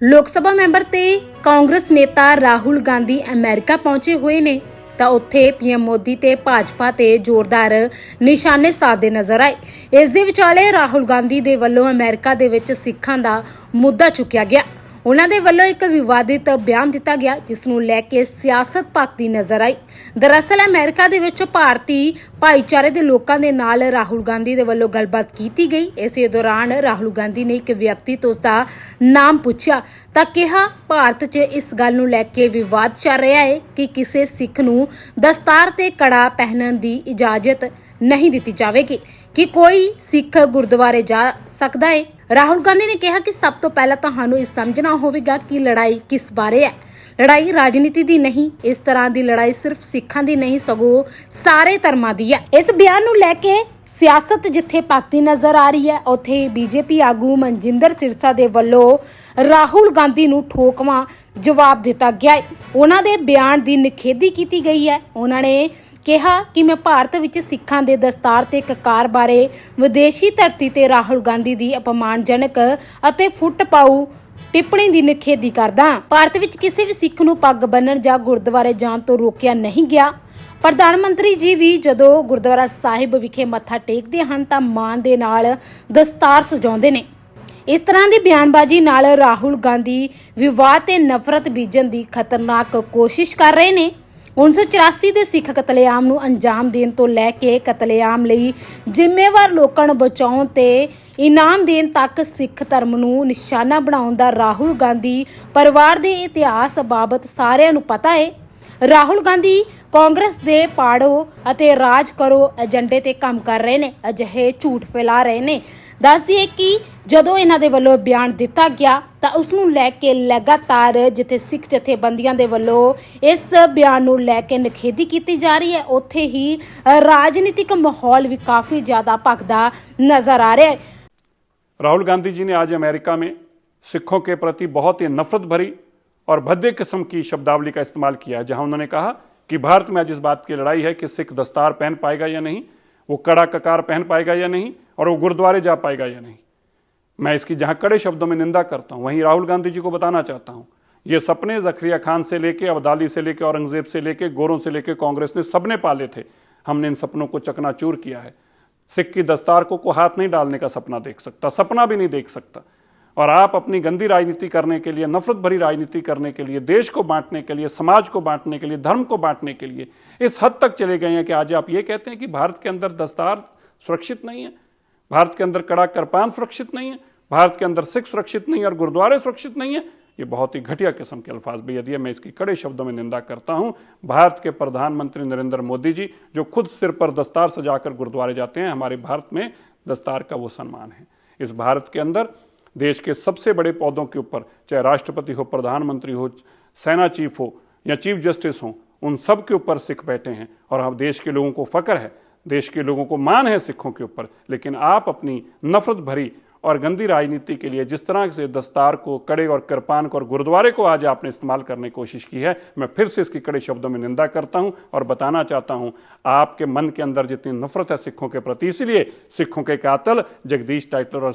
ਲੋਕ ਸਭਾ ਮੈਂਬਰ ਤੇ ਕਾਂਗਰਸ ਨੇਤਾ ਰਾਹੁਲ ਗਾਂਧੀ ਅਮਰੀਕਾ ਪਹੁੰਚੇ ਹੋਏ ਨੇ, ਤਾਂ ਉੱਥੇ ਪੀਐਮ ਮੋਦੀ ਤੇ ਭਾਜਪਾ ਤੇ ਜ਼ੋਰਦਾਰ ਨਿਸ਼ਾਨੇ ਸਾਧਦੇ ਨਜ਼ਰ ਆਏ। ਇਸ ਦੇ ਵਿਚਾਲੇ ਰਾਹੁਲ ਗਾਂਧੀ ਦੇ ਵੱਲੋਂ ਅਮਰੀਕਾ ਦੇ ਵਿੱਚ ਸਿੱਖਾਂ ਦਾ ਮੁੱਦਾ ਚੁੱਕਿਆ ਗਿਆ। ਉਹਨਾਂ ਦੇ ਵੱਲੋਂ ਇੱਕ ਵਿਵਾਦਿਤ ਬਿਆਨ ਦਿੱਤਾ ਗਿਆ, ਜਿਸ ਨੂੰ ਲੈ ਕੇ ਸਿਆਸਤ ਭਖਦੀ ਨਜ਼ਰ ਆਈ। ਦਰਅਸਲ ਅਮਰੀਕਾ ਦੇ ਵਿੱਚ ਭਾਰਤੀ ਭਾਈਚਾਰੇ ਦੇ ਲੋਕਾਂ ਦੇ ਨਾਲ ਰਾਹੁਲ ਗਾਂਧੀ ਦੇ ਵੱਲੋਂ ਗੱਲਬਾਤ ਕੀਤੀ ਗਈ। ਇਸੇ ਦੌਰਾਨ ਰਾਹੁਲ ਗਾਂਧੀ ਨੇ ਇੱਕ ਵਿਅਕਤੀ ਤੋਂ ਉਸਦਾ ਨਾਮ ਪੁੱਛਿਆ, ਤਾਂ ਕਿਹਾ, ਭਾਰਤ 'ਚ ਇਸ ਗੱਲ ਨੂੰ ਲੈ ਕੇ ਵਿਵਾਦ ਚੱਲ ਰਿਹਾ ਹੈ ਕਿ ਕਿਸੇ ਸਿੱਖ ਨੂੰ ਦਸਤਾਰ ਤੇ ਕੜਾ ਪਹਿਨਣ ਦੀ ਇਜਾਜ਼ਤ ਨਹੀਂ ਦਿੱਤੀ ਜਾਵੇਗੀ। ਕਿ ਕੋਈ ਸਿੱਖ ਗੁਰਦੁਆਰੇ ਜਾ ਸਕਦਾ ਹੈ ਰਾਹੁਲ ਗਾਂਧੀ ਨੇ ਕਿਹਾ ਕਿ ਸਭ ਤੋਂ ਪਹਿਲਾਂ ਤੁਹਾਨੂੰ ਇਹ ਸਮਝਣਾ ਹੋਵੇਗਾ ਕਿ ਲੜਾਈ ਕਿਸ ਬਾਰੇ ਹੈ। ਲੜਾਈ ਰਾਜਨੀਤੀ ਦੀ ਨਹੀਂ, ਇਸ ਤਰ੍ਹਾਂ ਦੀ ਲੜਾਈ ਸਿਰਫ ਸਿੱਖਾਂ ਦੀ ਨਹੀਂ, ਸਗੋਂ ਸਾਰੇ ਧਰਮਾਂ ਦੀ ਹੈ। ਇਸ ਬਿਆਨ ਨੂੰ ਲੈ ਕੇ ਸਿਆਸਤ ਜਿੱਥੇ ਪਾਤੀ ਨਜ਼ਰ ਆ ਰਹੀ ਹੈ, ਉੱਥੇ ਬੀਜੇਪੀ ਆਗੂ ਮਨਜਿੰਦਰ ਸਿਰਸਾ ਦੇ ਵੱਲੋਂ ਰਾਹੁਲ ਗਾਂਧੀ ਨੂੰ ਠੋਕਵਾਂ ਜਵਾਬ ਦਿੱਤਾ ਗਿਆ ਹੈ ਉਹਨਾਂ ਦੇ ਬਿਆਨ ਦੀ ਨਿਖੇਧੀ ਕੀਤੀ ਗਈ ਹੈ। ਉਹਨਾਂ ਨੇ ਕਿਹਾ ਕਿ ਮੈਂ ਭਾਰਤ ਵਿੱਚ ਸਿੱਖਾਂ ਦੇ ਦਸਤਾਰ ਤੇ ਕਕਾਰ ਬਾਰੇ ਵਿਦੇਸ਼ੀ ਧਰਤੀ ਤੇ ਰਾਹੁਲ ਗਾਂਧੀ ਦੀ ਅਪਮਾਨਜਨਕ ਅਤੇ ਫੁੱਟ ਪਾਊ ਟਿੱਪਣੀ ਦੀ ਨਿਖੇਧੀ ਕਰਦਾ ਭਾਰਤ ਵਿੱਚ ਕਿਸੇ ਵੀ ਸਿੱਖ ਨੂੰ ਪੱਗ ਬੰਨਣ ਜਾਂ ਗੁਰਦੁਆਰੇ ਜਾਣ ਤੋਂ ਰੋਕਿਆ ਨਹੀਂ ਗਿਆ। ਪ੍ਰਧਾਨ ਮੰਤਰੀ ਜੀ ਵੀ ਜਦੋਂ ਗੁਰਦੁਆਰਾ ਸਾਹਿਬ ਵਿਖੇ ਮੱਥਾ ਟੇਕਦੇ ਹਨ ਤਾਂ ਮਾਣ ਦੇ ਨਾਲ ਦਸਤਾਰ ਸਜਾਉਂਦੇ ਨੇ। ਇਸ ਤਰ੍ਹਾਂ ਦੀ ਬਿਆਨਬਾਜ਼ੀ ਨਾਲ ਰਾਹੁਲ ਗਾਂਧੀ ਵਿਵਾਦ ਤੇ ਨਫ਼ਰਤ ਬੀਜਣ ਦੀ ਖਤਰਨਾਕ ਕੋਸ਼ਿਸ਼ ਕਰ ਰਹੇ ਨੇ। 1984 ਦੇ ਸਿੱਖ ਕਤਲੇਆਮ ਨੂੰ ਅੰਜਾਮ ਦੇਣ ਤੋਂ ਲੈ ਕੇ ਕਤਲੇਆਮ ਲਈ ਜ਼ਿੰਮੇਵਾਰ ਲੋਕਾਂ ਨੂੰ ਬਚਾਉਣ ਤੇ ਇਨਾਮ ਦੇਣ ਤੱਕ ਸਿੱਖ ਧਰਮ ਨੂੰ ਨਿਸ਼ਾਨਾ ਬਣਾਉਣ ਦਾ ਰਾਹੁਲ ਗਾਂਧੀ ਪਰਿਵਾਰ ਦੇ ਇਤਿਹਾਸ ਬਾਬਤ ਸਾਰਿਆਂ ਨੂੰ ਪਤਾ ਹੈ ਰਾਹੁਲ ਗਾਂਧੀ ਕਾਂਗਰਸ ਦੇ ਪਾੜੋ ਅਤੇ ਰਾਜ ਕਰੋ ਏਜੰਡੇ ਤੇ ਕੰਮ ਕਰ ਰਹੇ ਨੇ। ਅਜਿਹੇ ਝੂਠ ਫੈਲਾ ਰਹੇ ਨੇ। ਦੱਸ ਦਈਏ ਕਿ ਜਦੋਂ ਇਹਨਾਂ ਦੇ ਵੱਲੋਂ ਬਿਆਨ ਦਿੱਤਾ ਗਿਆ ਤਾਂ ਉਸ ਨੂੰ ਲੈ ਕੇ ਲਗਾਤਾਰ ਜਿੱਥੇ ਸਿੱਖ ਜਥੇਬੰਦੀਆਂ ਦੇ ਵੱਲੋਂ ਇਸ ਬਿਆਨ ਨੂੰ ਲੈ ਕੇ ਨਖੇਦੀ ਕੀਤੀ ਜਾ ਰਹੀ ਹੈ ਉੱਥੇ ਹੀ ਅ, ਰਾਜਨੀਤਿਕ ਮਾਹੌਲ ਵੀ ਕਾਫੀ ਜ਼ਿਆਦਾ ਭਖਦਾ ਨਜ਼ਰ ਆ ਰਿਹਾ ਹੈ राहुल गांधी जी ने आज अमेरिका में सिखों के प्रति बहुत ही नफरत भरी और भद्दे किस्म की शब्दावली का इस्तेमाल किया जहां उन्होंने कहा कि भारत में आज इस बात की लड़ाई है कि सिख दस्तार पहन पाएगा या नहीं वो कड़ा ककार पहन पाएगा या नहीं और वो गुरुद्वारे जा पाएगा या नहीं? मैं इसकी जहाँ कड़े शब्दों में निंदा करता हूँ, वहीं राहुल गांधी जी को बताना चाहता हूँ। ये सपने जखरिया खान से लेके, अब्दाली से लेके, औरंगज़ेब से लेके, गोरों से लेके, कांग्रेस ने सबने पाले थे। हमने इन सपनों को चकनाचूर किया है। सिख की दस्तार को को हाथ नहीं डालने का सपना देख सकता, सपना भी नहीं देख सकता। और आप अपनी गंदी राजनीति करने के लिए, नफरत भरी राजनीति करने के लिए, देश को बांटने के लिए, समाज को बांटने के लिए, धर्म को बांटने के लिए, इस हद तक चले गए हैं कि आज आप ये कहते हैं कि भारत के अंदर दस्तार सुरक्षित नहीं है। भारत के अंदर कड़ा करपान सुरक्षित नहीं है, भारत के अंदर सिख सुरक्षित नहीं है और गुरुद्वारे सुरक्षित नहीं है। ये बहुत ही घटिया किस्म के अल्फाज। बेहद है मैं इसकी कड़े शब्दों में निंदा करता हूँ, भारत के प्रधानमंत्री नरेंद्र मोदी जी, जो खुद सिर पर दस्तार सजाकर गुरुद्वारे जाते हैं, हमारे भारत में दस्तार का वो सम्मान है। इस भारत के अंदर देश के सबसे बड़े पौधों के ऊपर, चाहे राष्ट्रपति हो, प्रधानमंत्री हो, सेना चीफ हो, या चीफ जस्टिस हो, उन सब के ऊपर सिख बैठे हैं और हम देश के लोगों को फक्र है देश के लोगों को मान है सिखों के ऊपर, लेकिन आप अपनी नफरत भरी और गंदी राजनीति के लिए जिस तरह से दस्तार को, कड़े और कृपान को और गुरुद्वारे को आज आपने इस्तेमाल करने की कोशिश की है, मैं फिर से इसकी कड़े शब्दों में निंदा करता हूँ और बताना चाहता हूँ, आपके मन के अंदर जितनी नफरत है सिखों के प्रति, इसलिए सिखों के कातल जगदीश टाइटलर और